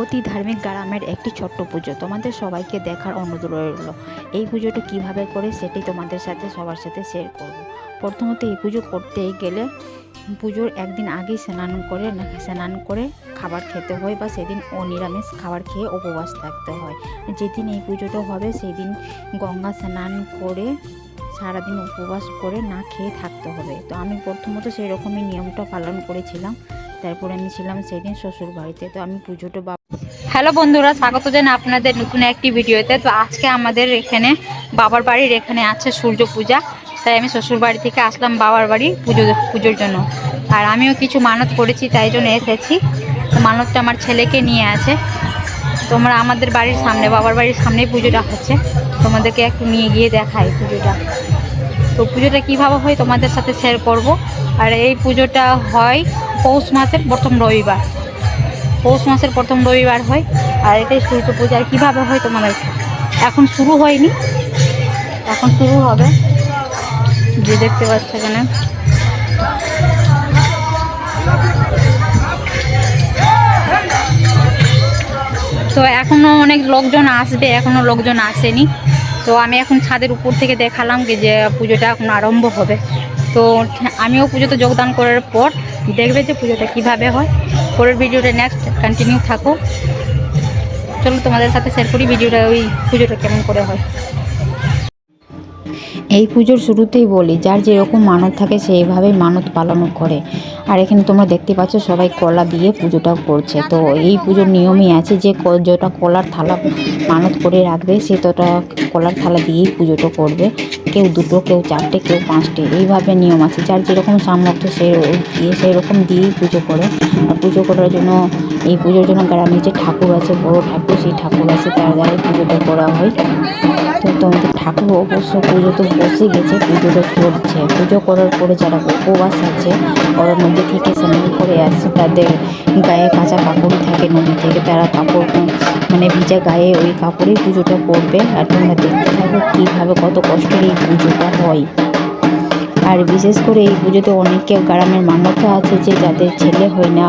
অতি ধার্মিক গ্রামের একটি ছোট্ট পুজো। তোমাদের সবাইকে দেখার অনুরোধ রইল। এই পুজোটা কীভাবে করে সেটি তোমাদের সাথে সবার সাথে শেয়ার করব। প্রথমত এই পুজো করতে গেলে পুজোর একদিন আগেই স্নান করে স্নান করে খাবার খেতে হয় বা সেদিন ও নিরামিষ খাবার খেয়ে উপবাস থাকতে হয়। যেদিন এই পুজোটা হবে সেই দিন গঙ্গা স্নান করে সারাদিন উপবাস করে না খেয়ে থাকতে হবে। তো আমি প্রথমত সেই রকমই নিয়মটা পালন করেছিলাম। তারপরে আমি ছিলাম সেদিন শ্বশুর বাড়িতে তো আমি পুজোটা হ্যালো বন্ধুরা, স্বাগত জানাই আপনাদের নতুন একটি ভিডিওতে। তো আজকে আমাদের এখানে বাবার বাড়ির এখানে আছে সূর্য পূজা। তাই আমি শ্বশুর বাড়ি থেকে আসলাম বাবার বাড়ি পুজো, পুজোর জন্য। আর আমিও কিছু মানত করেছি, তাই জন্য এসেছি। তো মানতটা আমার ছেলেকে নিয়ে আছে। তোমরা আমাদের বাড়ির সামনে, বাবার বাড়ির সামনেই পুজোটা হচ্ছে। তোমাদেরকে একটু নিয়ে গিয়ে দেখাই পুজোটা। তো পুজোটা কীভাবে হয় তোমাদের সাথে শেয়ার করব। আর এই পুজোটা হয় পৌষ মাসের প্রথম রবিবার। পৌষ মাসের প্রথম রবিবার হয়, আর এটাই সূর্য পূজা আর কীভাবে হয় তোমাদের? এখন শুরু হয়নি। এখন শুরু হবে। যে দেখতে পাচ্ছ এখানে। তো এখনও অনেক লোকজন আসবে এখনও লোকজন আসেনি। তো আমি এখন ছাদের উপর থেকে দেখালাম যে পুজোটা এখন আরম্ভ হবে। তো আমিও পুজোতে যোগদান করার পর দেখবে যে পুজোটা কীভাবে হয়। পরের ভিডিওটা নেক্সট কন্টিনিউ থাকো। চলো তোমাদের সাথে শেয়ার করি ভিডিওটা, ওই পুজোটা কেমন করে হয়। এই পুজোর শুরুতেই বলি, যার যেরকম মানত থাকে সেইভাবেই মানত পালন করে। আর এখানে তোমরা দেখতে পাচ্ছ সবাই কলা দিয়ে পুজোটা করছে। তো এই পুজোর নিয়মই আছে যে যেটা কলার থালা মানত করে রাখবে, সে তোটা কলার থালা দিয়েই পুজোটা করবে। কেউ দুটো, কেউ চারটে, কেউ পাঁচটে, এইভাবে নিয়ম আছে। যার যেরকম সামর্থ্য সে দিয়ে সেই রকম দিয়েই পুজো করে। আর পুজো করার জন্য, এই পুজোর জন্য গ্রামে যে ঠাকুর আছে, বড় ঠাকুর, সেই ঠাকুর আছে, তার দ্বারাই পুজোটা করা হয়। তো তোমাদের ঠাকুর অবশ্য পুজো তো বসে গেছে পুজোটা চলছে পুজো করার পরে যারা উপবাস আছে, ওরা নদী থেকে স্নান করে আসছে তাদের গায়ে কাঁচা কাপড় থাকে নদী থেকে, তারা কাপড় মানে ভিজা গায়ে ওই কাপড়েই পুজোটা করবে। আর তোমরা দেখতে থাকো কীভাবে কত কষ্টের এই পুজোটা হয়। আর বিশেষ করে এই পুজোতে অনেকে গ্রামের মান্যতা আছে যে যাদের ছেলে হয় না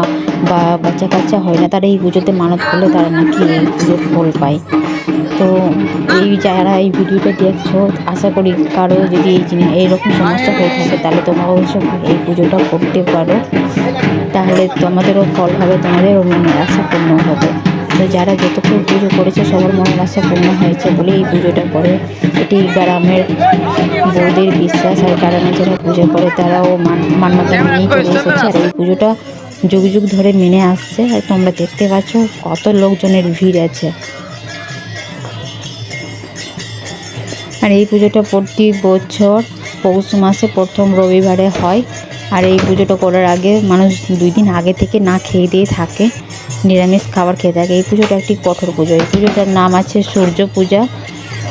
বা বাচ্চা কাচ্চা হয় না, তারা এই পুজোতে মানত করলে তারা নাকি এই পুজোর ফল পায়। তো এই যারা এই ভিডিওটা দেখছ, আশা করি কারও যদি এই জিনিস, এইরকম সমস্যা হয়ে থাকে, তাহলে তোমরা অবশ্য এই পুজোটা করতে পারো। তাহলে তোমাদেরও ফল হবে, তোমাদেরও মনের আশা পূর্ণ হবে। তো যারা যতক্ষণ পুজো করেছে সবার আশা পূর্ণ হয়েছে বলে এই পুজোটা করে। এটি গ্রামের বৌদের বিশ্বাস আর গ্রামে যারা পুজো করে তারাও মান- মান্যতা মেনেই করে এসেছে। আর এই পুজোটা যুগ যুগ ধরে মেনে আসছে। আর তোমরা দেখতে পাচ্ছ কত লোকজনের ভিড় আছে। আর এই পুজোটা প্রতি বছর পৌষ মাসে প্রথম রবিবারে হয়। আর এই পুজোটা করার আগে মানুষ দুই দিন আগে থেকে না খেয়ে দিয়ে থাকে। নিরামিষ খাবার খেয়ে থাকে। এই পুজোটা একটি কঠোর পুজো। এই পুজোটার নাম আছে সূর্য পূজা।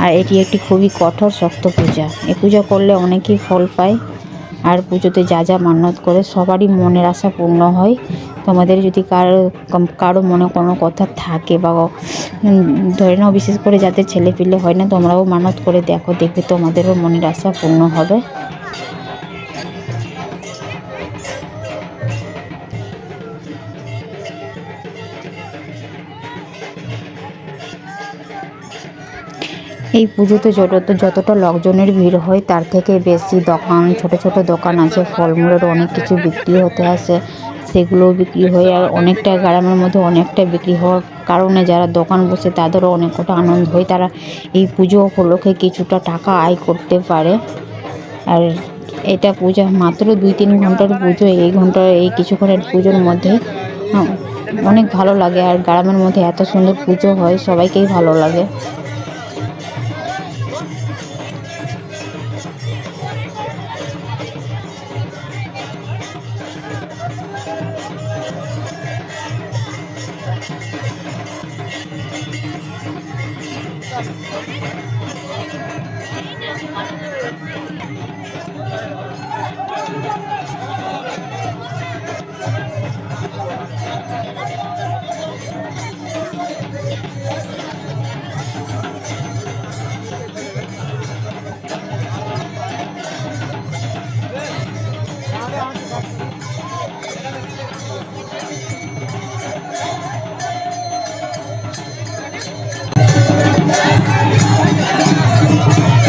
আর এটি একটি খুবই কঠোর, শক্ত পূজা। এই পূজা করলে অনেকেই ফল পায় আর পুজোতে যা যা মান্যত করে সবারই মনের আশা পূর্ণ হয়। তোমাদের যদি কারও কারও মনে কোনো কথা থাকে বা ধরে নাও বিশেষ করে যাদের ছেলে পিলে হয় না, তোমরাও মানত করে দেখো, দেখবে তোমাদেরও মনের আশা পূর্ণ হবে। এই পুজোতে যত যতটা লোকজনের ভিড় হয়, তার থেকে বেশি দোকান, ছোট ছোট দোকান আছে। ফলমূলের অনেক কিছু বিক্রি হতে আসে। সেগুলোও বিক্রি হয় আর অনেকটা গ্রামের মধ্যে অনেকটা বিক্রি হওয়ার কারণে যারা দোকান বসে, তাদেরও অনেক কটা আনন্দ হয়। তারা এই পুজো উপলক্ষে কিছুটা টাকা আয় করতে পারে। আর এটা পূজা মাত্র দুই তিন ঘণ্টার পুজো। এই ঘণ্টার, এই কিছুক্ষণের পুজোর মধ্যে অনেক ভালো লাগে। আর গ্রামের মধ্যে এত সুন্দর পুজো হয়, সবাইকেই ভালো লাগে।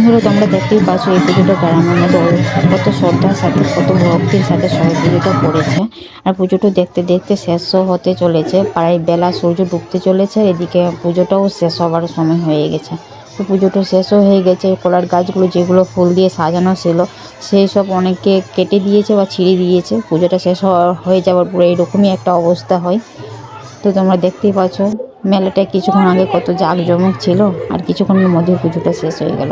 বন্ধুরা, তোমরা দেখতেই পাচ্ছ এই পুজোটা গ্রামের মধ্যে কত শ্রদ্ধার সাথে, কত ভক্তির সাথে সবাই পুজোটা করেছে। আর পুজোটা দেখতে দেখতে শেষও হতে চলেছে, প্রায় বেলা সূর্য ডুবতে চলেছে, এদিকে পুজোটাও শেষ হবার সময় হয়ে গেছে। তো পুজোটা শেষও হয়ে গেছে, কলার গাছগুলো যেগুলো ফুল দিয়ে সাজানো ছিল, সেই সব অনেকে কেটে দিয়েছে বা ছিঁড়ে দিয়েছে। পুজোটা শেষ হয়ে যাওয়ার পরে এরকমই একটা অবস্থা হয়। তো তোমরা দেখতেই পাচ্ছ। মেলাটা কিছুক্ষণ আগে কত জাঁকজমক ছিল আর কিছুক্ষণের মধ্যে পুজোটা শেষ হয়ে গেল।